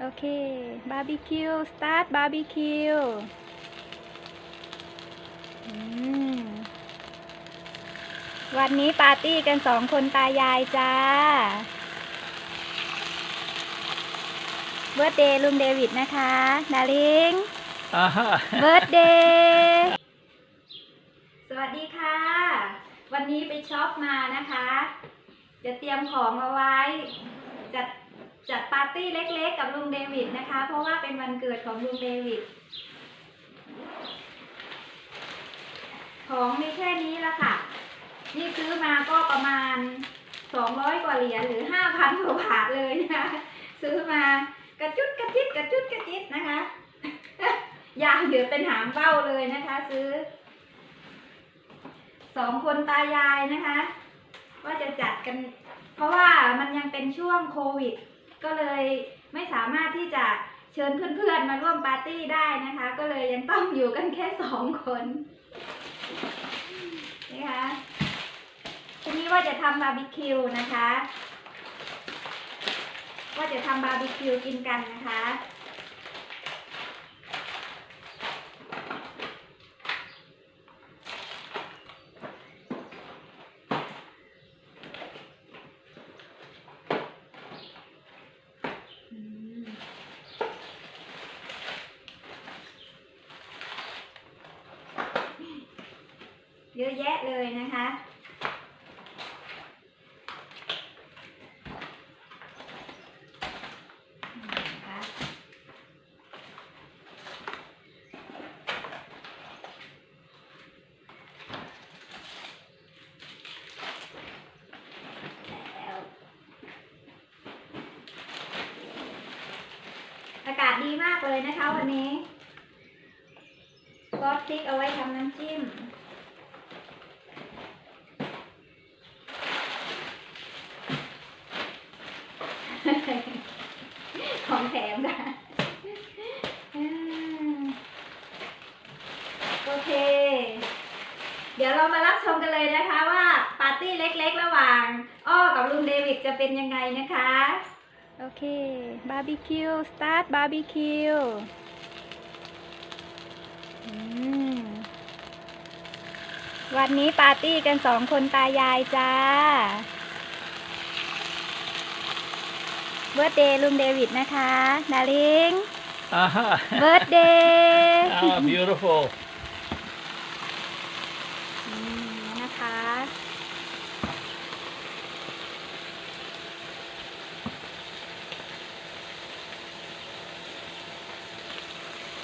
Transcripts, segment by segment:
โอเค บาร์บีคิว สตาร์ทบาร์บีคิวอืมวันนี้ปาร์ตี้กันสองคนตายายจ้า เบิร์ดเดย์ลุงเดวิดนะคะดาริง Aha. เบิร์ดเดย์สวัสดีค่ะ วันนี้ไปช็อปมานะคะ จะเตรียมของเอาไว้ จัด จัดปาร์ตี้เล็กๆ กับลุงเดวิดนะคะ เพราะว่าเป็นวันเกิดของลุงเดวิด ของมีแค่นี้ละค่ะ นี่ซื้อมาก็ประมาณสองร้อยกว่าเหรียญหรือห้าพันกว่าบาทเลยนะคะซื้อมากระจุดกระจิตกระจุดกระจิตนะคะยางเหลือเป็นหางเบ้าเลยนะคะ ซื้อสองคนตายายนะคะ ว่าจะจัดกัน เพราะว่ามันยังเป็นช่วงโควิด ก็เลยไม่สามารถที่จะเชิญเพื่อนๆมาร่วมปาร์ตี้ได้นะคะ ก็เลยยังต้องอยู่กันแค่สองคนนี่ค่ะทีนี้ว่าจะทำบาร์บีคิวนะคะ ว่าจะทำบาร์บีคิวกินกันนะคะ เยอะแยะเลยนะคะ อากาศดีมากเลยนะคะวันนี้ซอสพริกเอาไว้ทำน้ำจิ้ม ของแถมค่ะอ่าโอเค เดี๋ยวเรามารับชมกันเลยนะคะว่าปาร์ตี้เล็กๆ ระหว่าง อ้อกับลุงเดวิดจะเป็นยังไงนะคะ โอเค บาร์บีคิว สตาร์ทบาร์บีคิวอืมวันนี้ปาร์ตี้กันสองคนตายายจ้า เบิร์ดเดย์ลุงเดวิดนะคะ ดาริง Aha. เบิร์ดเดย์ ah, beautiful. นะคะ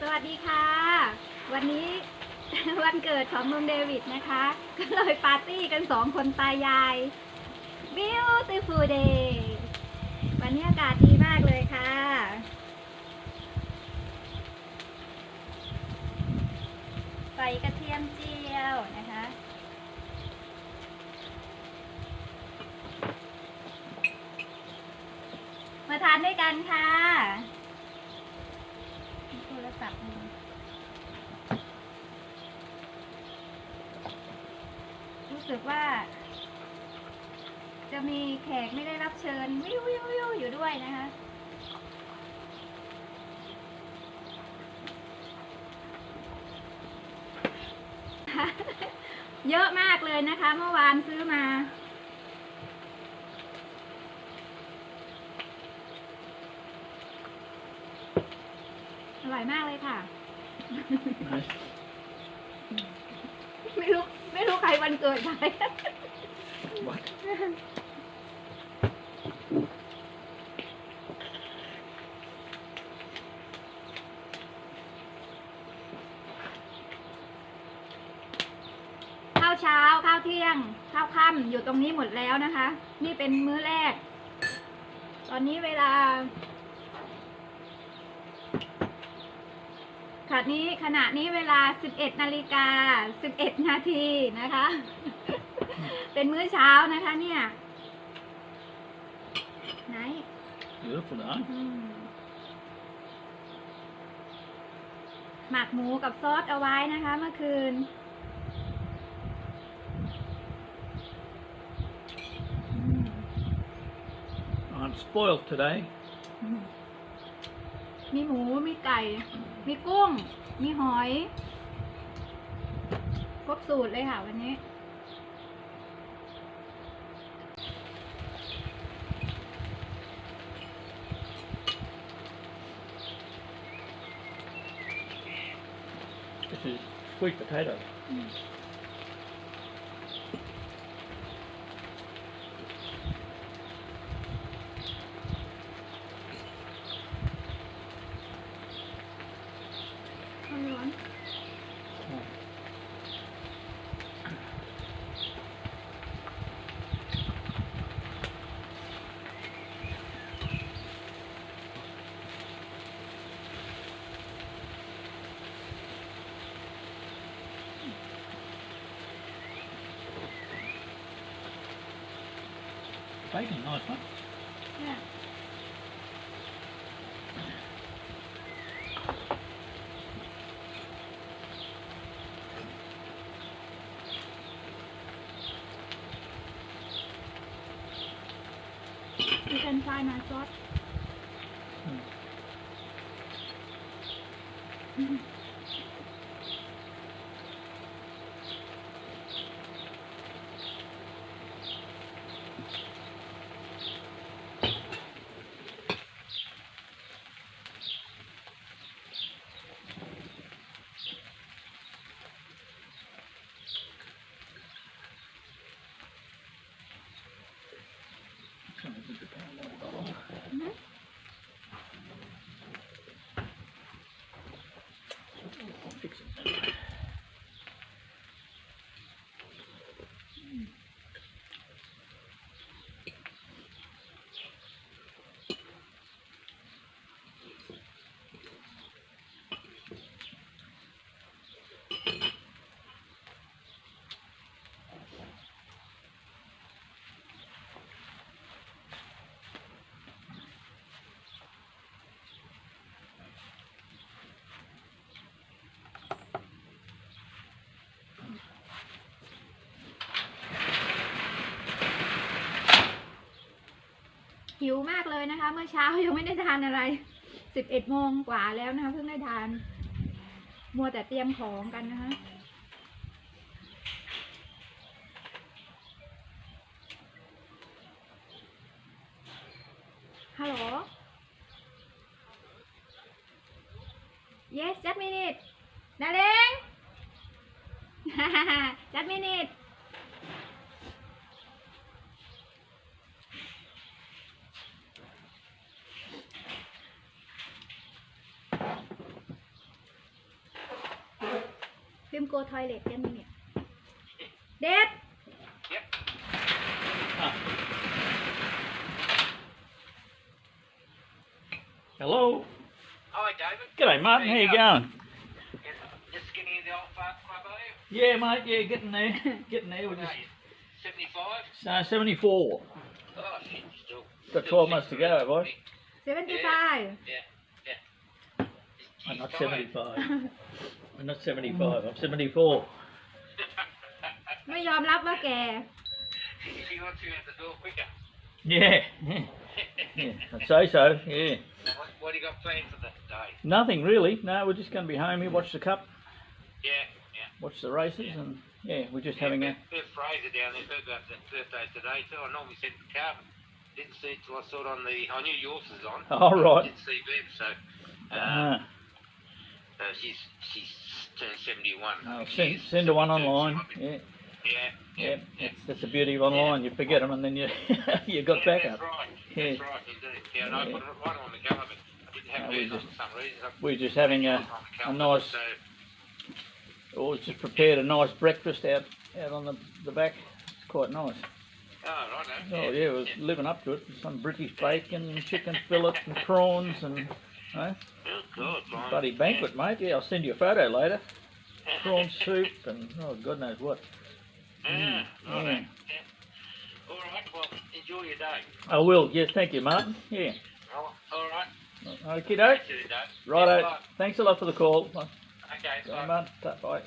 สวัสดีค่ะ วันนี้วันเกิดของลุงเดวิดนะคะ ก็เลยปาร์ตี้กันสองคนตายาย Beautiful day วันนี้อากาศดีมากเลยค่ะ ใส่กระเทียมเจียวนะคะมาทานด้วยกันค่ะโทรศัพท์มือรู้สึกว่า จะ มีแขกไม่ได้รับเชิญวิววิววิวอยู่ด้วยนะคะเยอะมากเลยนะคะ เมื่อวานซื้อมา อร่อยมากเลยค่ะ Nice. ไม่รู้ ไม่รู้ใครวันเกิดใคราวเช้า ข้าวเที่ยง ข้าวค่ำอยู่ตรงนี้หมดแล้วนะคะ นี่เป็นมื้อแรก ตอนนี้เวลาขณะนี้ขณะนี้เวลา 11นาฬิกา 11 นาทีนะคะ เป็นมื้อเช้านะคะ เนี่ย ไหน Beautiful, eh? อืมหมักหมูกับซอสเอาไว้นะคะ เมื่อคืน I'm spoiled today. อืมมีหมู มีไก่ มีกุ้ง มีหอย ครบสูตรเลยค่ะวันนี้ This is sweet potato. อืม Bacon, nice one. เนี่ยมีเป็นไฟมาซอส Mm. อืม อื หิวมากเลยนะคะ เมื่อเช้ายังไม่ได้ทานอะไรสิบเอ็ดโมงกว่าแล้วนะคะเพิ่งได้ทาน มัวแต่เตรียมของกันนะคะฮัลโหล yes just minute นาเลง just minute can ten Hello. Hi, David. G'day, Martin. How you, How you going? Just getting the old club, are you? Yeah, mate. Yeah, getting there. getting there. We're just... 75? No, 74. Oh, shit, still. Got 12 months to go, boy. 75. Yeah, yeah. yeah. I'm not 75. I'm not 75. I'm 74. ไม่ยอมรับว่าแก tired. She wants you out the door quicker. Yeah. Yeah. yeah. I'd say so. Yeah. What, what do you got planned for the day? Nothing really. No, we're just going to be home here, watch the cup, Yeah, yeah. watch the races, and yeah, we're just yeah having a. Beth, Beth Fraser down there, her birthday, birthday today too. I normally send the car, but didn't see it till I saw it on the. I knew yours was on. All right. Didn't see Bev, so. Uh, Uh, she's she's turned 71. I'll She send, send her one online. Yeah, Yeah, yeah. yeah, yeah. That's, the beauty of online. You forget them, and then you you got yeah, back that's up. right. Yeah. That's right, indeed. Yeah, and I put it right on the calendar, I didn't have No, no, just- for some reason. I We're just having a. on nice- So, Oh, just prepared a nice breakfast out out on the the back. It's quite nice. oh, right. Oh yeah, it was living up to it. Some British bacon, chicken fillets, and prawns, and. Eh? Yeah, Good. Bloody banquet, mate. Yeah, I'll send you a photo later. Prawn soup and oh god knows what. Yeah. Mm, righto. yeah. Yeah. All right. Well, enjoy your day. I will. Yes, thank you, Martin. Yeah. All all right. Okay, doke. Righto. Thanks a lot for the call. Okay. Bye. Bye.